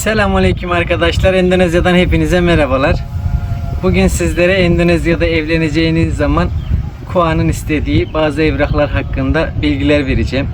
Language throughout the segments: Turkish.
Selamünaleyküm arkadaşlar. Endonezya'dan hepinize merhabalar. Bugün sizlere Endonezya'da evleneceğiniz zaman Kua'nın istediği bazı evraklar hakkında bilgiler vereceğim.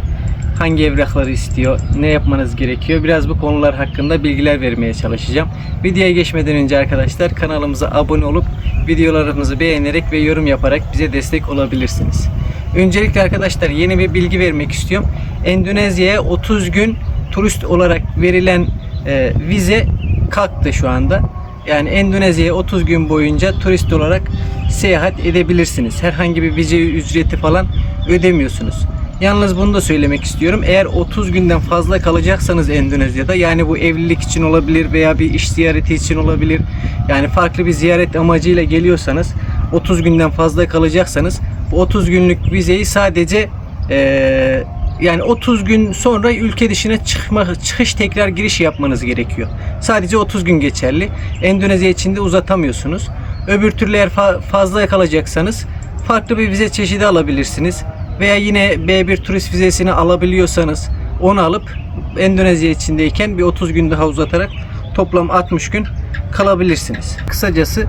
Hangi evrakları istiyor, ne yapmanız gerekiyor biraz bu konular hakkında bilgiler vermeye çalışacağım. Videoya geçmeden önce arkadaşlar kanalımıza abone olup videolarımızı beğenerek ve yorum yaparak bize destek olabilirsiniz. Öncelikle arkadaşlar yeni bir bilgi vermek istiyorum. Endonezya'ya 30 gün turist olarak verilen e, vize kalktı şu anda. Yani Endonezya'ya 30 gün boyunca turist olarak seyahat edebilirsiniz. Herhangi bir vize ücreti falan ödemiyorsunuz. Yalnız bunu da söylemek istiyorum. Eğer 30 günden fazla kalacaksanız Endonezya'da yani bu evlilik için olabilir veya bir iş ziyareti için olabilir. Yani farklı bir ziyaret amacıyla geliyorsanız 30 günden fazla kalacaksanız bu 30 günlük vizeyi sadece eee yani 30 gün sonra ülke dışına çıkma, çıkış tekrar giriş yapmanız gerekiyor. Sadece 30 gün geçerli. Endonezya içinde uzatamıyorsunuz. Öbür türlü eğer fa- fazla kalacaksanız farklı bir vize çeşidi alabilirsiniz. Veya yine B1 turist vizesini alabiliyorsanız onu alıp Endonezya içindeyken bir 30 gün daha uzatarak toplam 60 gün kalabilirsiniz. Kısacası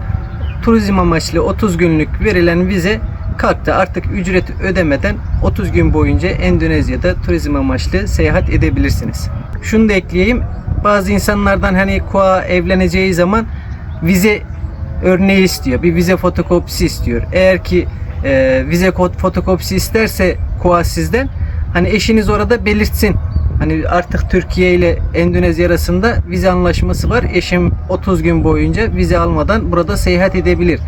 turizm amaçlı 30 günlük verilen vize kalktı. Artık ücret ödemeden 30 gün boyunca Endonezya'da turizm amaçlı seyahat edebilirsiniz. Şunu da ekleyeyim. Bazı insanlardan hani Kua evleneceği zaman vize örneği istiyor. Bir vize fotokopisi istiyor. Eğer ki e, vize kod fotokopisi isterse Kua sizden hani eşiniz orada belirtsin. Hani artık Türkiye ile Endonezya arasında vize anlaşması var. Eşim 30 gün boyunca vize almadan burada seyahat edebilir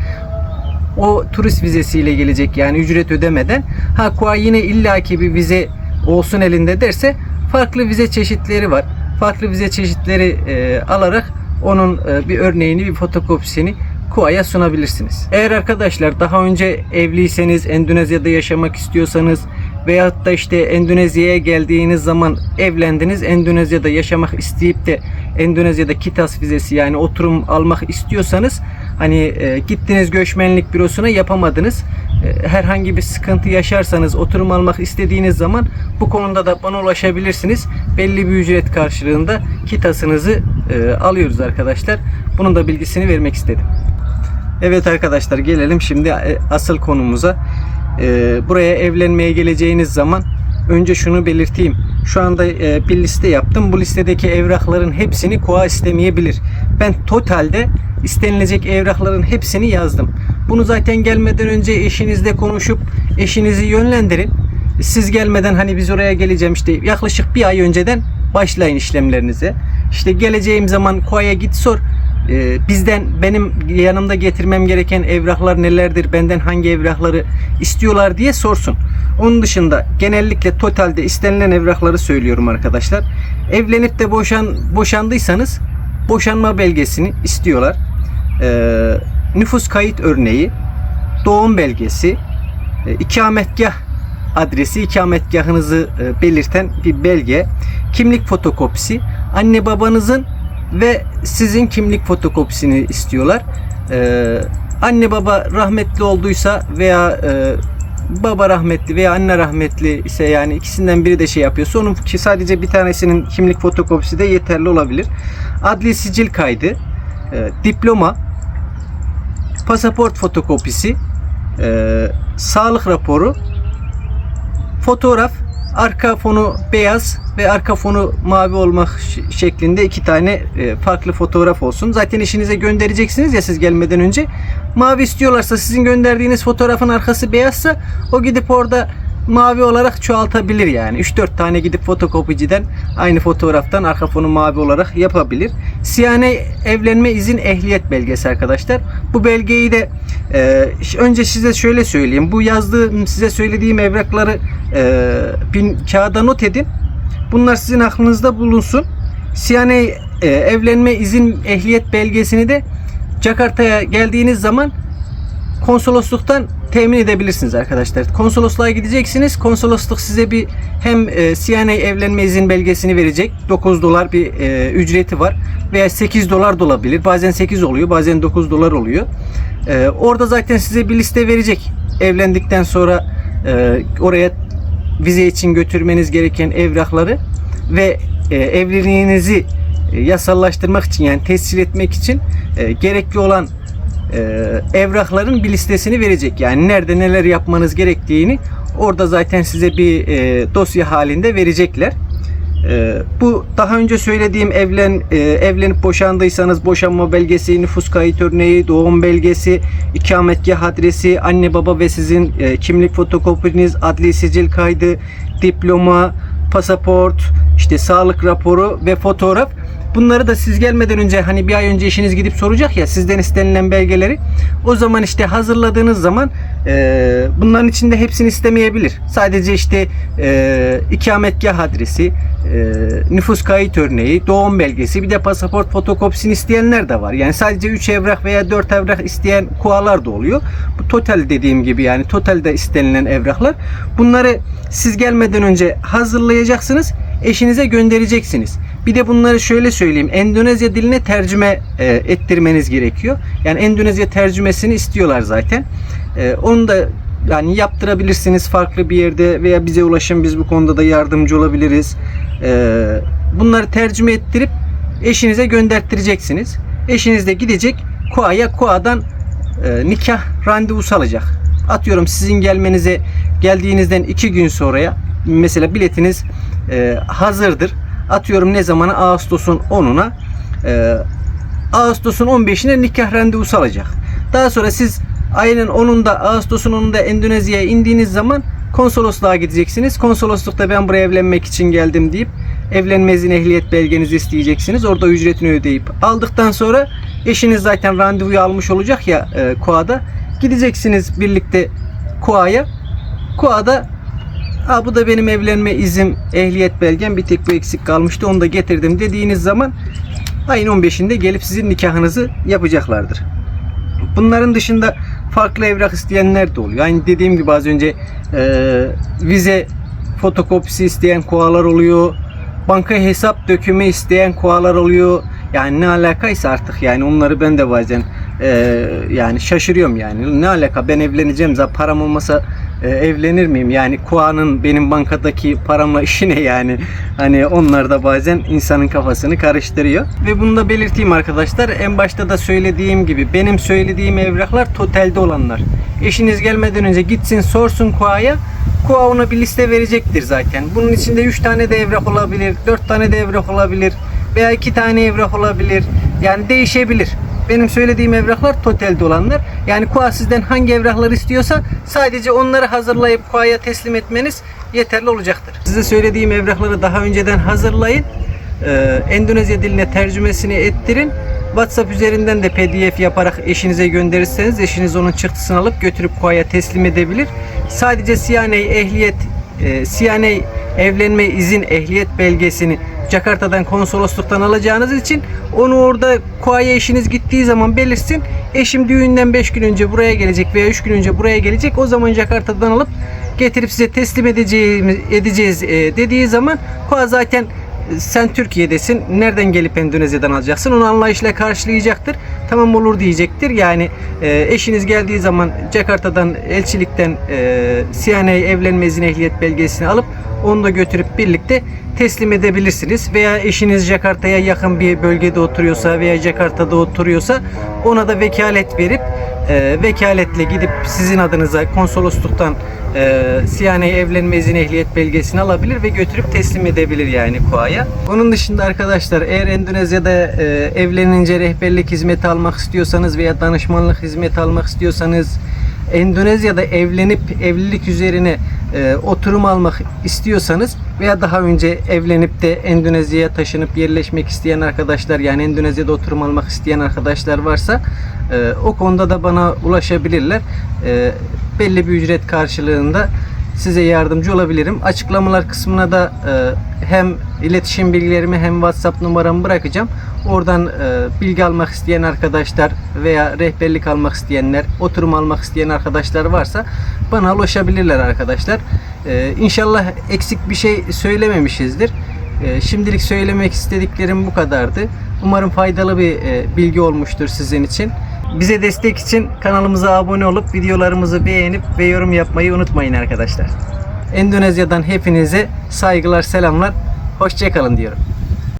o turist vizesiyle gelecek yani ücret ödemeden. Ha Kua yine illaki bir vize olsun elinde derse farklı vize çeşitleri var. Farklı vize çeşitleri e, alarak onun e, bir örneğini, bir fotokopisini Kua'ya sunabilirsiniz. Eğer arkadaşlar daha önce evliyseniz, Endonezya'da yaşamak istiyorsanız veyahut da işte Endonezya'ya geldiğiniz zaman evlendiniz, Endonezya'da yaşamak isteyip de Endonezya'da kitas vizesi yani oturum almak istiyorsanız hani e, gittiniz göçmenlik bürosuna yapamadınız. E, herhangi bir sıkıntı yaşarsanız oturum almak istediğiniz zaman bu konuda da bana ulaşabilirsiniz. Belli bir ücret karşılığında kitasınızı e, alıyoruz arkadaşlar. Bunun da bilgisini vermek istedim. Evet arkadaşlar gelelim şimdi e, asıl konumuza. E, buraya evlenmeye geleceğiniz zaman önce şunu belirteyim. Şu anda e, bir liste yaptım. Bu listedeki evrakların hepsini KOA istemeyebilir. Ben totalde istenilecek evrakların hepsini yazdım. Bunu zaten gelmeden önce eşinizle konuşup eşinizi yönlendirin. Siz gelmeden hani biz oraya geleceğim işte yaklaşık bir ay önceden başlayın işlemlerinize. İşte geleceğim zaman KOA'ya git sor. Ee, bizden benim yanımda getirmem gereken evraklar nelerdir, benden hangi evrakları istiyorlar diye sorsun. Onun dışında genellikle totalde istenilen evrakları söylüyorum arkadaşlar. Evlenip de boşan boşandıysanız boşanma belgesini istiyorlar. Ee, nüfus kayıt örneği, doğum belgesi, e, ikametgah adresi, ikametgahınızı e, belirten bir belge, kimlik fotokopisi, anne babanızın ve sizin kimlik fotokopisini istiyorlar. Ee, anne baba rahmetli olduysa veya e, baba rahmetli veya anne rahmetli ise yani ikisinden biri de şey yapıyorsa onun ki sadece bir tanesinin kimlik fotokopisi de yeterli olabilir. Adli sicil kaydı, e, diploma, pasaport fotokopisi, e, sağlık raporu, fotoğraf, arka fonu beyaz ve arka fonu mavi olmak şeklinde iki tane e, farklı fotoğraf olsun. Zaten işinize göndereceksiniz ya siz gelmeden önce. Mavi istiyorlarsa sizin gönderdiğiniz fotoğrafın arkası beyazsa o gidip orada mavi olarak çoğaltabilir yani. 3-4 tane gidip fotokopiciden aynı fotoğraftan arka fonu mavi olarak yapabilir. Siyane evlenme izin ehliyet belgesi arkadaşlar. Bu belgeyi de e, önce size şöyle söyleyeyim. Bu yazdığım size söylediğim evrakları e, bir kağıda not edin. Bunlar sizin aklınızda bulunsun. Siyane e, evlenme izin ehliyet belgesini de Jakarta'ya geldiğiniz zaman konsolosluktan temin edebilirsiniz arkadaşlar. Konsolosluğa gideceksiniz. Konsolosluk size bir hem e, CNA evlenme izin belgesini verecek. 9 dolar bir e, ücreti var. Veya 8 dolar da olabilir. Bazen 8 oluyor, bazen 9 dolar oluyor. E, orada zaten size bir liste verecek. Evlendikten sonra e, oraya vize için götürmeniz gereken evrakları ve evliliğinizi yasallaştırmak için yani tescil etmek için gerekli olan evrakların bir listesini verecek. Yani nerede neler yapmanız gerektiğini orada zaten size bir e, dosya halinde verecekler. E, bu daha önce söylediğim evlen e, evlenip boşandıysanız boşanma belgesi, nüfus kayıt örneği, doğum belgesi, ikametgah adresi, anne baba ve sizin e, kimlik fotokopiniz, adli sicil kaydı, diploma, pasaport, işte sağlık raporu ve fotoğraf. Bunları da siz gelmeden önce hani bir ay önce işiniz gidip soracak ya sizden istenilen belgeleri. O zaman işte hazırladığınız zaman e, bunların içinde hepsini istemeyebilir. Sadece işte e, ikametgah adresi, e, nüfus kayıt örneği, doğum belgesi bir de pasaport fotokopisini isteyenler de var. Yani sadece 3 evrak veya 4 evrak isteyen kualar da oluyor. Bu total dediğim gibi yani totalde istenilen evraklar. Bunları siz gelmeden önce hazırlayacaksınız. Eşinize göndereceksiniz. Bir de bunları şöyle söyleyeyim. Endonezya diline tercüme e, ettirmeniz gerekiyor. Yani Endonezya tercümesini istiyorlar zaten. E, onu da yani yaptırabilirsiniz farklı bir yerde veya bize ulaşın biz bu konuda da yardımcı olabiliriz. E, bunları tercüme ettirip eşinize gönderttireceksiniz. Eşiniz de gidecek Kua'ya Kua'dan e, nikah randevusu alacak. Atıyorum sizin gelmenize geldiğinizden iki gün sonraya mesela biletiniz e, hazırdır. Atıyorum ne zamana Ağustos'un 10'una e, Ağustos'un 15'ine nikah randevusu alacak. Daha sonra siz ayın 10'unda Ağustos'un 10'unda Endonezya'ya indiğiniz zaman konsolosluğa gideceksiniz. Konsoloslukta ben buraya evlenmek için geldim deyip evlenme izin ehliyet belgenizi isteyeceksiniz. Orada ücretini ödeyip aldıktan sonra eşiniz zaten randevuyu almış olacak ya e, KUA'da. Gideceksiniz birlikte KUA'ya. KUA'da Ha bu da benim evlenme izim, ehliyet belgem bir tek bu eksik kalmıştı onu da getirdim dediğiniz zaman ayın 15'inde gelip sizin nikahınızı yapacaklardır. Bunların dışında farklı evrak isteyenler de oluyor. Aynı dediğim gibi az önce e, vize fotokopisi isteyen koalar oluyor. Banka hesap dökümü isteyen koalar oluyor. Yani ne alakaysa artık yani onları ben de bazen e, yani şaşırıyorum yani. Ne alaka ben evleneceğim zaten param olmasa e, evlenir miyim? Yani Kua'nın benim bankadaki paramla işi ne yani? Hani onlar da bazen insanın kafasını karıştırıyor. Ve bunu da belirteyim arkadaşlar. En başta da söylediğim gibi benim söylediğim evraklar totalde olanlar. Eşiniz gelmeden önce gitsin sorsun Kua'ya. Kua ona bir liste verecektir zaten. Bunun içinde 3 tane de evrak olabilir, 4 tane de evrak olabilir veya 2 tane evrak olabilir. Yani değişebilir. Benim söylediğim evraklar totalde olanlar. Yani KUA sizden hangi evraklar istiyorsa sadece onları hazırlayıp KUA'ya teslim etmeniz yeterli olacaktır. Size söylediğim evrakları daha önceden hazırlayın. Ee, Endonezya diline tercümesini ettirin. WhatsApp üzerinden de PDF yaparak eşinize gönderirseniz eşiniz onun çıktısını alıp götürüp KUA'ya teslim edebilir. Sadece CNA ehliyet, e, CNA evlenme izin ehliyet belgesini Jakarta'dan konsolosluktan alacağınız için onu orada Kua'ya eşiniz gittiği zaman belirsin. Eşim düğünden 5 gün önce buraya gelecek veya 3 gün önce buraya gelecek. O zaman Jakarta'dan alıp getirip size teslim edeceğimiz edeceğiz e, dediği zaman Kua zaten e, sen Türkiye'desin. Nereden gelip Endonezya'dan alacaksın? Onu anlayışla karşılayacaktır. Tamam olur diyecektir. Yani e, eşiniz geldiği zaman Jakarta'dan elçilikten e, CNA evlenme izin ehliyet belgesini alıp onu da götürüp birlikte teslim edebilirsiniz. Veya eşiniz Jakarta'ya yakın bir bölgede oturuyorsa veya Jakarta'da oturuyorsa ona da vekalet verip e, vekaletle gidip sizin adınıza konsolosluktan e, CNA evlenme izin ehliyet belgesini alabilir ve götürüp teslim edebilir yani KUA'ya. Onun dışında arkadaşlar eğer Endonezya'da e, evlenince rehberlik hizmeti almak istiyorsanız veya danışmanlık hizmeti almak istiyorsanız Endonezya'da evlenip evlilik üzerine e, oturum almak istiyorsanız veya daha önce evlenip de Endonezya'ya taşınıp yerleşmek isteyen arkadaşlar yani Endonezya'da oturum almak isteyen arkadaşlar varsa e, o konuda da bana ulaşabilirler. E, belli bir ücret karşılığında size yardımcı olabilirim. Açıklamalar kısmına da e, hem iletişim bilgilerimi hem WhatsApp numaramı bırakacağım. Oradan e, bilgi almak isteyen arkadaşlar veya rehberlik almak isteyenler, oturum almak isteyen arkadaşlar varsa bana ulaşabilirler arkadaşlar. E, inşallah eksik bir şey söylememişizdir. E, şimdilik söylemek istediklerim bu kadardı. Umarım faydalı bir e, bilgi olmuştur sizin için. Bize destek için kanalımıza abone olup videolarımızı beğenip ve yorum yapmayı unutmayın arkadaşlar. Endonezya'dan hepinize saygılar, selamlar. Hoşçakalın diyorum.